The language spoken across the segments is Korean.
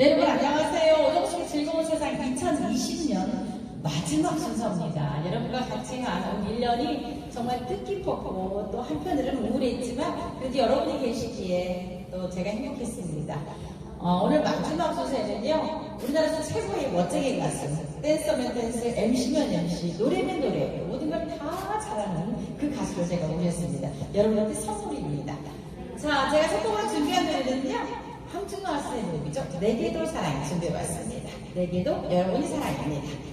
네, 여러분 안녕하세요. 오정식 즐거운 세상 2020년 마지막 순서입니다. 여러분과 같이 한 1년이 정말 뜻깊었고 또 한편으로는 우울했지만 그래도 여러분이 계시기에 또 제가 행복했습니다. 어, 오늘 마지막 순서에는요 우리나라에서 최고의 멋쟁이 가수 댄서면 댄스, MC면 MC, 노래면 노래 모든 걸 다 잘하는 그 가수를 제가 모셨습니다. 여러분한테 선물입니다. 자, 제가 첫 곡으로 준비한 노래는요. 황준호 아스의 곡이죠. 내게도 사랑 준비해봤습니다. 내게도 여러분이 사랑입니다.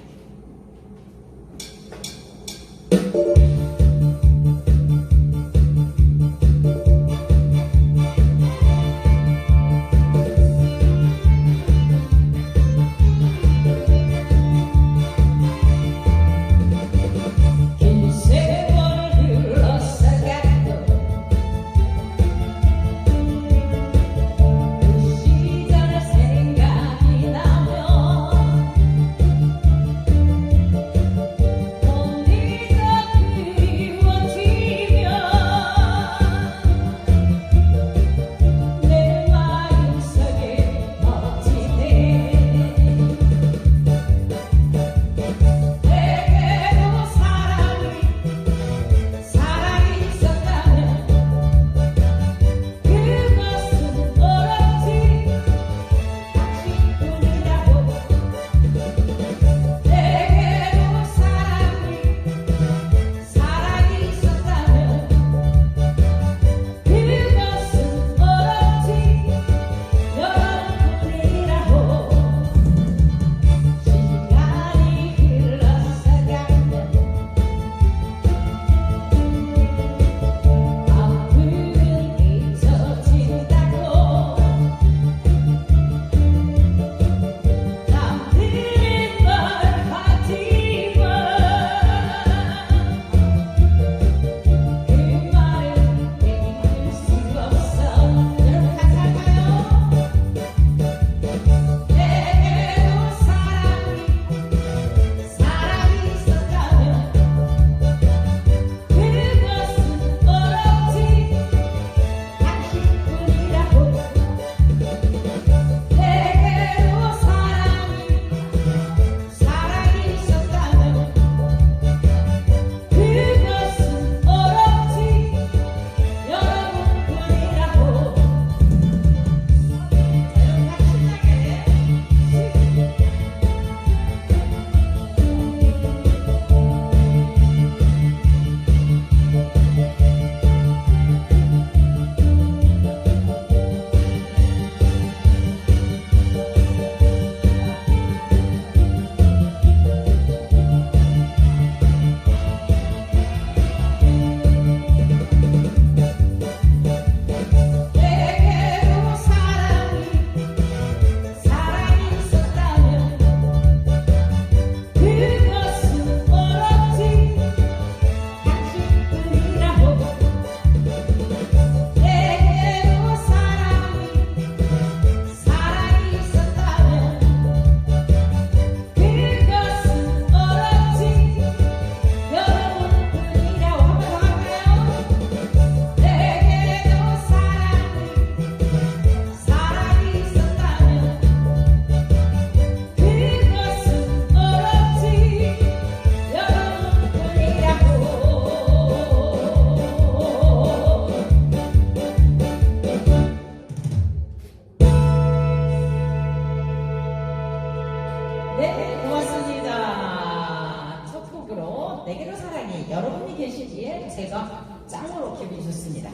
짱으로 기분이 좋습니다.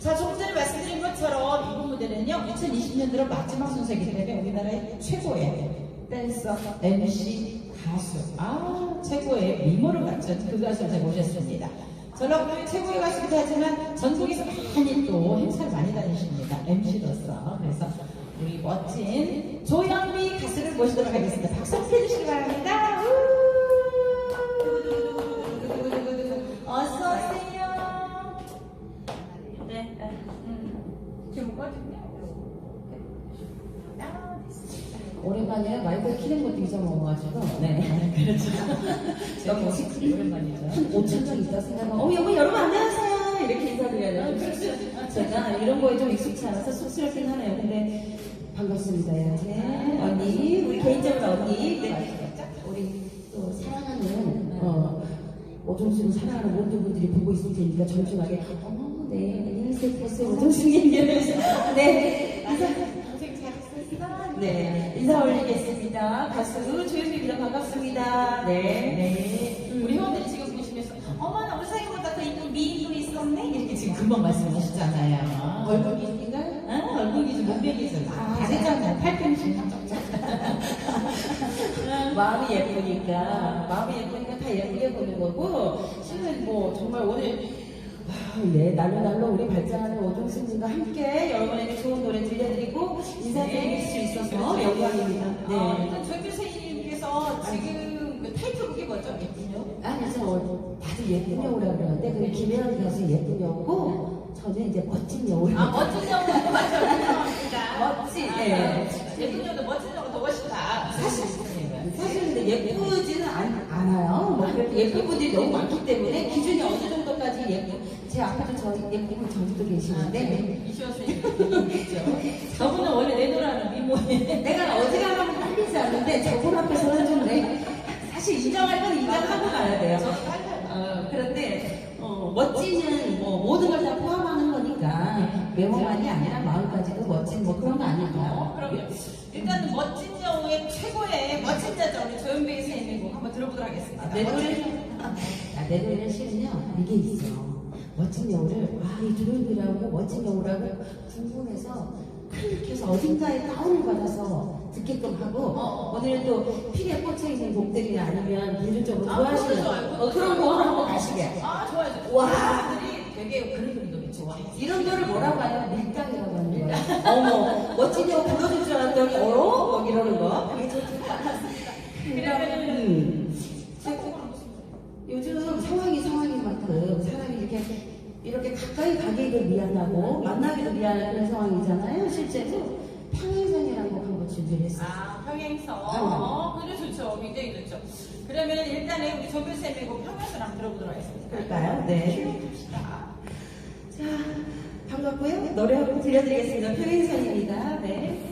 자, 조금 전에 말씀드린 것처럼 이번 무대는요, 2020년 들어 마지막 순서이기 때문에 우리나라의 최고의 댄서, MC, 가수, 아, 최고의 미모를 갖춘 그 가수를 제가 모셨습니다. 전라북도의 최고의 가수기도 하지만 전국에서 많이 또 행사를 많이 다니십니다. MC로서. 그래서 우리 멋진 조영미 가수를 모시도록 하겠습니다. 박수 한번 해주시기 바랍니다. 오랜만에 마이크 키는 것도 잊어먹어가지고 네, 그렇죠. 너무 오랜만이죠. 한 5천 명 있다 생각하면 어, 여보, 여러분 안녕하세요. 이렇게 인사드려야 아, 되죠. 제가 이런 거에 좀 익숙치 않아서 쑥스럽긴 하네요. 근데 반갑습니다. 예. 개인적으로 언니. 네. 우리 또 사랑하는 어, 오종수를 사랑하는 모든 분들이 보고 있을 테니까 정중하게 어머 네 안녕하세요 오종수님 이러면서 네 동생 잘했었어. 네, 인사 올리겠습니다. 가수 조현미입니다. 반갑습니다. 네. 네. 우리 회원들이 지금 보시면서 어머나 우리 사이보다 더 이쁜 미인도 있었네 이렇게 지금 금방 말씀하시잖아요. 얼굴 기준인가? 아, 얼굴 기준, 몸매 기준. 아, 다르잖아요. 팔꿈치. 마음이 예쁘니까, 마음이 예쁘니까 다 예쁘게 보는 거고, 실은 뭐, 정말 오늘, 아, 네, 날로 날로 우리 발전하는 오종수님과 함께 여러분에게 좋은 노래 들려드리고, 인사드릴 수 있어서 영광입니다. 네. 네. 일단 조규 선생님께서 지금 그 타이틀곡이 뭐죠? 예쁜요? 아니 저 어, 다들 예쁜 여우라고 그러는데 근데 김혜연 가수 예쁜 여우고 저는 이제 멋진 여우 아, 멋진 맞죠? 유명합니다. 멋진, 네. 예쁜 영도 멋진 영도 더 멋있다. 사실. 사실 근데 예쁘지는 않, 않아요. 뭐 예쁜 분들이 너무 많기 때문에 기준이 어느 정도까지 예쁜, 제 앞에도 저 예쁜 저분도 계시는데 이시원 선생님 있죠. 저분은 원래 내노라는 미모에. 내가 어지간하면 딸리지 않는데 저분 앞에서는 좀 내, 사실 인정할 건 인정하고 가야 돼요. 어, 그런데 어, 멋지는 뭐 모든 걸 다 포함하는 거니까 외모만이 아니라 마음까지도 멋진 뭐 그런 거 어, 아닐까. 그럼요. 일단 멋진 여우의 최고의 멋진 자자 우리 조현배 선생님 곡 한번 들어보도록 하겠습니다. 내 노래 야, 내 노래는 실은요 이게 있어 멋진 여우를 와이 조용이라고 멋진 여우라고 궁금해서 클릭해서 어딘가에 다운을 받아서 듣게끔 하고 어. 오늘은 또 필에 꽂혀 있는 곡들이나 아니면 기준적으로 아, 좋아하시는 좋아요. 어, 그런 거 한번 가시게 아, 좋아요. 와. 사람들이 되게 그런 노래 좋아해. 이런 거를 뭐라고 하냐면 밀당이라고 하는 거예요 어머 멋진 여우 불러줄 줄 알았더니 어로? 뭐 이러는 거. 그게 좋지 그러면은 음. 요즘 상황이 상황인 만큼 이 이렇게 가까이 가기도 미안하고 만나기도 미안한 그런 상황이잖아요. 실제로 평행선이라는 곡 한번 준비를 했어요. 아, 평행선. 아. 어, 그래 좋죠. 굉장히 좋죠. 그러면 일단은 우리 선생님 곡 평행선 한번 들어보도록 하겠습니다. 그럴까요? 네. 자, 반갑고요. 노래 한곡 들려드리겠습니다. 평행선입니다. 네.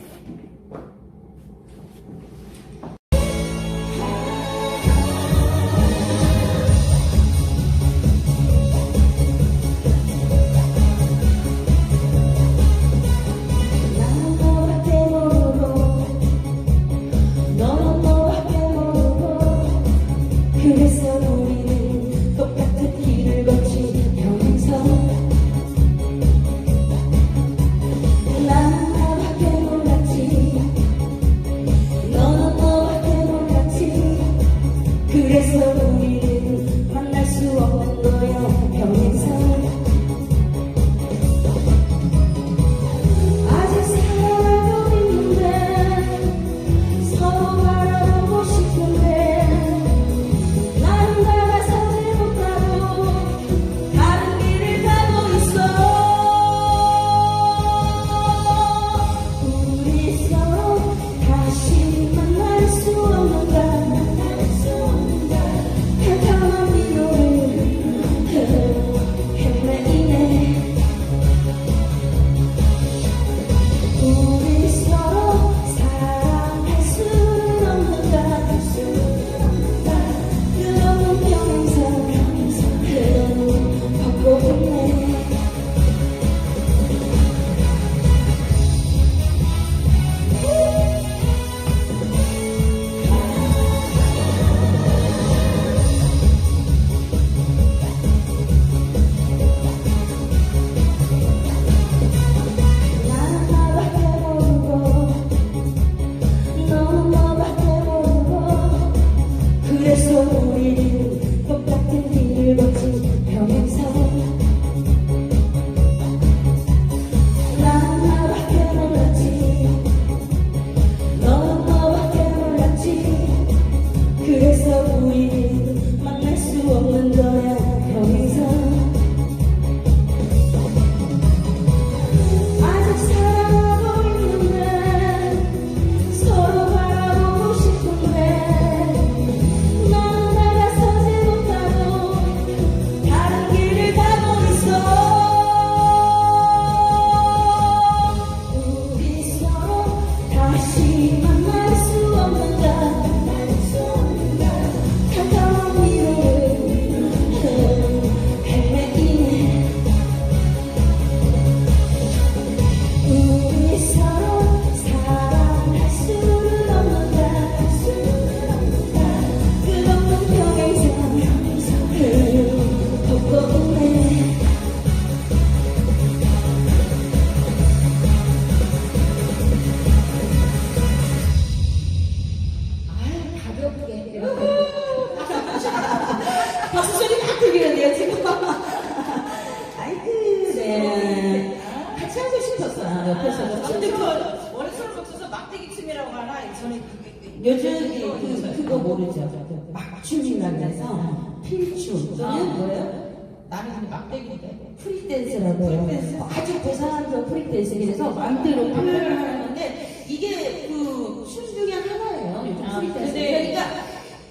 그래서 근데 뭐 그걸 머릿속을 고쳐서 막대기 춤이라고 하나? 저는 그게 요즘 그거 모르죠. 막춤이 나면서 어. 필춤. 저는 뭐예요? 나는 막대기인데. 프리댄스라고 해요. 프리댄스. 아주 고상한서 프리댄스. 그래서 마음대로 아, 표현을 네. 하는데 이게 그 춤 중에 하나예요. 요즘 아, 프리댄스. 그러니까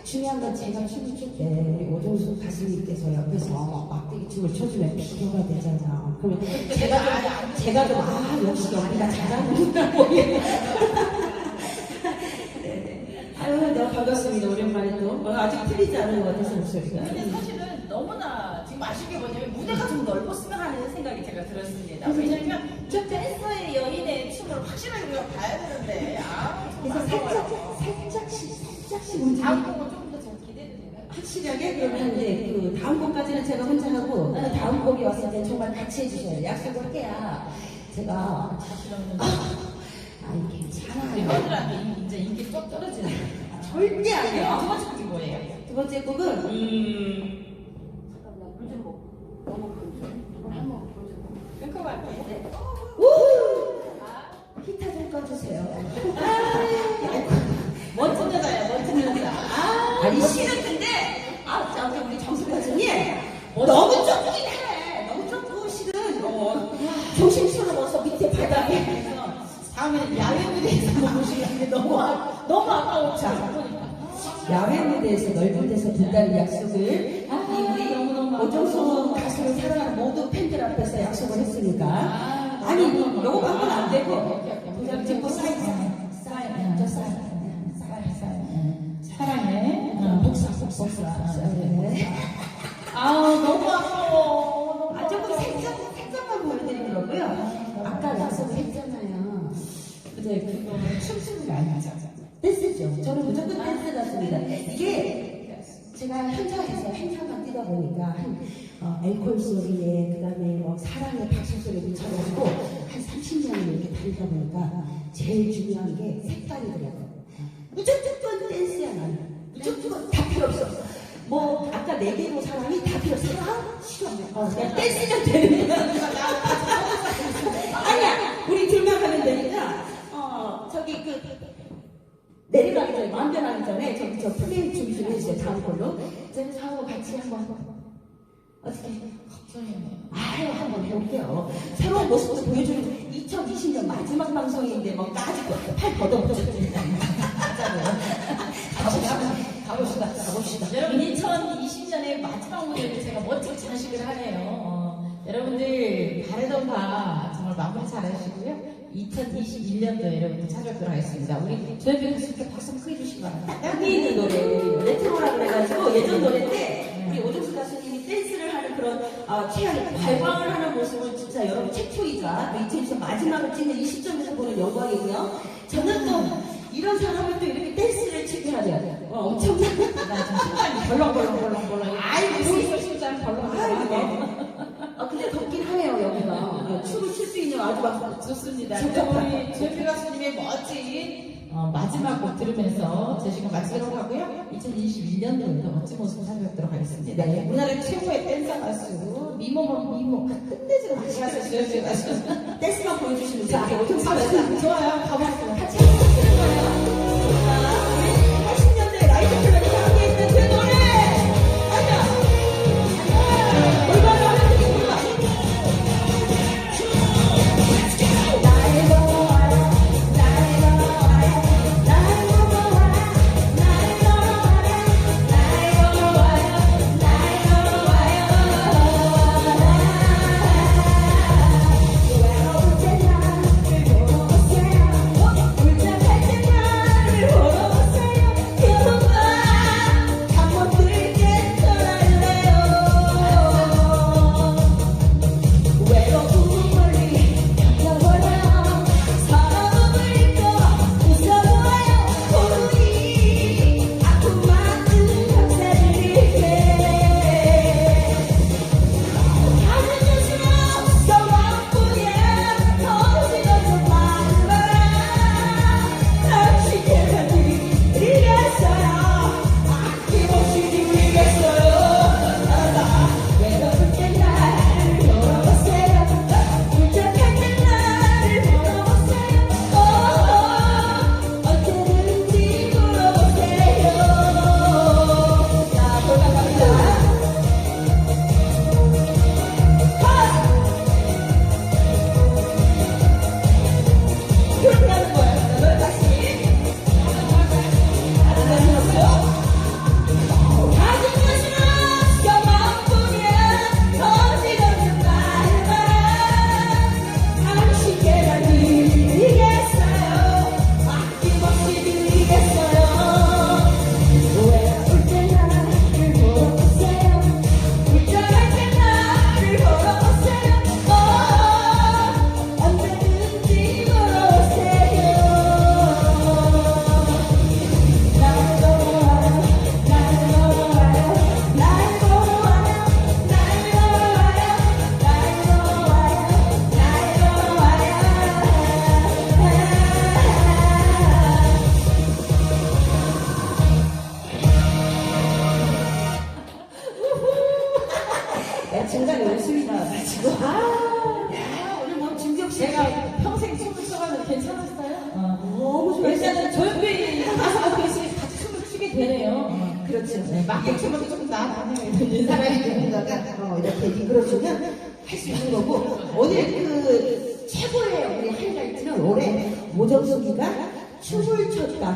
중요한 건 제가 춤을 출 때 우리 오정수 가수님께서 옆에서 막대기 춤을 춰주면 비교가 되잖아요. 그러면 제가 좀 제가 좀아 역시 여기가 잘하는구나 뭐. 아유 내가 반갑습니다 오랜만에 또 어, 아직 틀리지 않은 것 같아서 목소리가. 근데 사실은 너무나 지금 아쉬운 게 뭐냐면 무대가 좀 넓었으면 하는 생각이 제가 들었습니다. 왜냐면 저 댄서의 여인의 춤을 확실하게 우리가 봐야 되는데, 아, 그래서 살짝 아까워요. 살짝씩 살짝씩 움직이는 다음 곡은 조금 더 잘 기대되네요. 확실하게 그러면 이제 그 다음 곡까지는 제가 혼자 하고 그 다음 곡이 왔을 때 정말 같이 해주셔야 돼요. 약속을 해야 제가 자신 없는 아니 괜찮아요. 멤버들한테 이제 인기 쏙 떨어지는. 절대 안 두. 번째 곡이 뭐예요? 두 번째 곡은 음, 잠깐만 물좀 먹고 너무 한번 보여줘. 끊고 갈게요. 분다는 약속을 오정수 가수를 사랑하는 모든 팬들 앞에서 약속을 했으니까. 아니 요거 갖고는 안 되고 한 어, 앵콜 소리에 그다음에 뭐 사랑의 박수 소리에 미쳐가지고 한 30년을 이렇게 다니다 보니까 제일 중요한 게 색깔이더라고요. 무조건 댄스야 나는. 무조건 다 필요 없어. 뭐 아까 네 개로 사랑이 다 필요 없어. 사랑 싫어. 어, 그냥 댄스면 되는 거야. 아니야. 우리 둘만 하면 되니까 어 저기 그 내려가기 전에 변하기 전에 저기 저 플레이 준비 좀 해주세요 다음 걸로 저는 저하고 같이 한번 어떻게 아유 한번 해볼게요 새로운 모습도 보여주는 2020년 마지막 방송인데 뭐 까짓거 팔 걷어붙였습니다 가봅시다 가봅시다 가봅시다 여러분 2020년의 마지막 무대를 제가 멋지게 장식을 하네요. 어, 여러분들 바래던 바 정말 마무리 잘하시고요. 2021년도 여러분들 찾아뵙도록 하겠습니다. 우리 조현빈 가수님께 박수 크게 주시기 바랍니다. 여기 있는 노래 레트로라 그래가지고 예전 노래인데 어, 최악의 발광을 하는 모습은 진짜 여러분 최초이자. 2020년 마지막을 찍는 이 시점에서 보는 영광이고요. 저는 또 이런 사람을 또 이렇게 댄스를 치게 하면 어, 엄청난 나 지금 심장이 벌렁벌렁벌렁벌렁. 아이고, 보이서 심장이 벌렁벌렁. 아 근데 덥긴 하네요 여기가. 어, 춤을 출 수 있는 아주 막 좋습니다. 진짜 그럼 우리 조현빈 가수님의 멋진 어, 마지막 곡 들으면서 제 시간 마치도록 하고요. 2021년도에도 멋진 모습을 찾아뵙도록 하겠습니다. 네. 우리나라 최고의 댄서 가수 미모만 미모 끝내주는 다시 조현빈 가수. 댄스만 보여주시면 돼요. 좋아요. 가보겠습니다. 같이 거예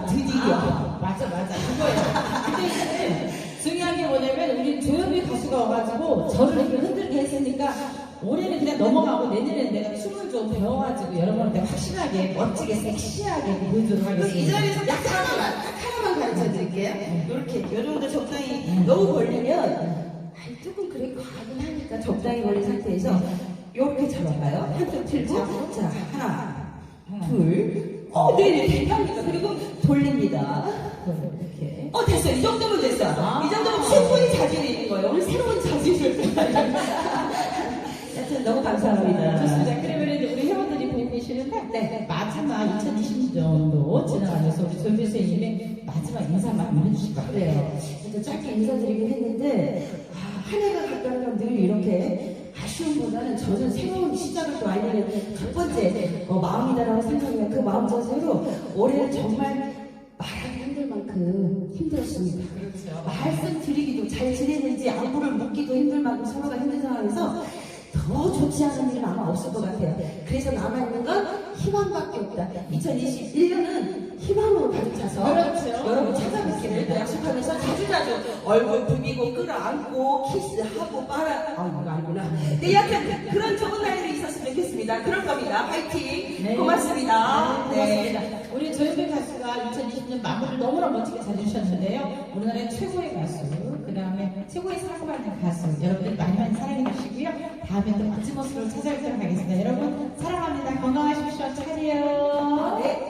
드디어. 아, 맞아, 맞아. 그거예요. 근데 이제 중요한 게 뭐냐면 우리 조현미 가수가 와가지고 저를 이렇게 흔들게 했으니까 올해는 그냥 넘어가고 내년에는 내가 춤을 좀 배워가지고 여러분한테 확실하게 멋지게 섹시하게 보여주도록 이 하겠습니다. 자리에서 딱 하나만 딱 하나만 가르쳐 드릴게요. 이렇게 요 정도 적당히 너무 걸리면 아이 조금 그래 과하긴 하니까 적당히 걸린 상태에서 이렇게 잡아봐요. 한쪽 틀고. 자 하나 둘 어, 네, 대박입니다. 그리고 돌립니다. 이렇게. 어, 됐어요. 이 정도면 됐어요. 아. 이 정도면 충분히 자질이 있는 거예요. 오늘 새로운 자질을. 하여튼 너무 감사합니다. 좋습니다. 그러면 이제 우리 회원들이 보고 계시는데 네, 마지막 2020년도 지나가면서 우리 조현미 선생님의 마지막 인사만 해주실 것 같아요. 그래요. 짧게 인사드리긴 했는데, 아, 한 해가 갔다는 늘 이렇게 아쉬움보다는 저는 새로운 시작을 또 알리는 첫 번째 어, 마음이다라고 생각해요. 그 마음 자세로 올해는 정말 말하기 힘들 만큼 힘들었습니다. 그렇죠. 말씀드리기도 잘 지내는지 안부를 묻기도 힘들 만큼 서로가 힘든 상황에서 더 좋지 않은 일은 아마 없을 것 같아요. 그래서 남아있는 건 희망밖에 없다. 2021년은 희망으로 가득 차서 그렇죠. 여러분 찾아 뵙기를 또 약속하면서 자주 자주 얼굴 부비고 끌어안고 키스하고 빨아 아 이거 아니구나. 네 여튼 그런 좋은 날들이 있었으면 좋겠습니다. 그럴 겁니다. 파이팅. 네. 고맙습니다. 네, 고맙습니다. 우리 조현배 가수가 2020년 마무리를 너무나 멋지게 잘 해주셨는데요. 우리나라의 최고의 가수, 그 다음에 최고의 사랑받는 가수, 여러분들 많이 많이 사랑해 주시고요. 다음에 또 멋진 모습으로 찾아뵙도록 하겠습니다. 여러분, 사랑합니다. 건강하십시오. 차리요. 네.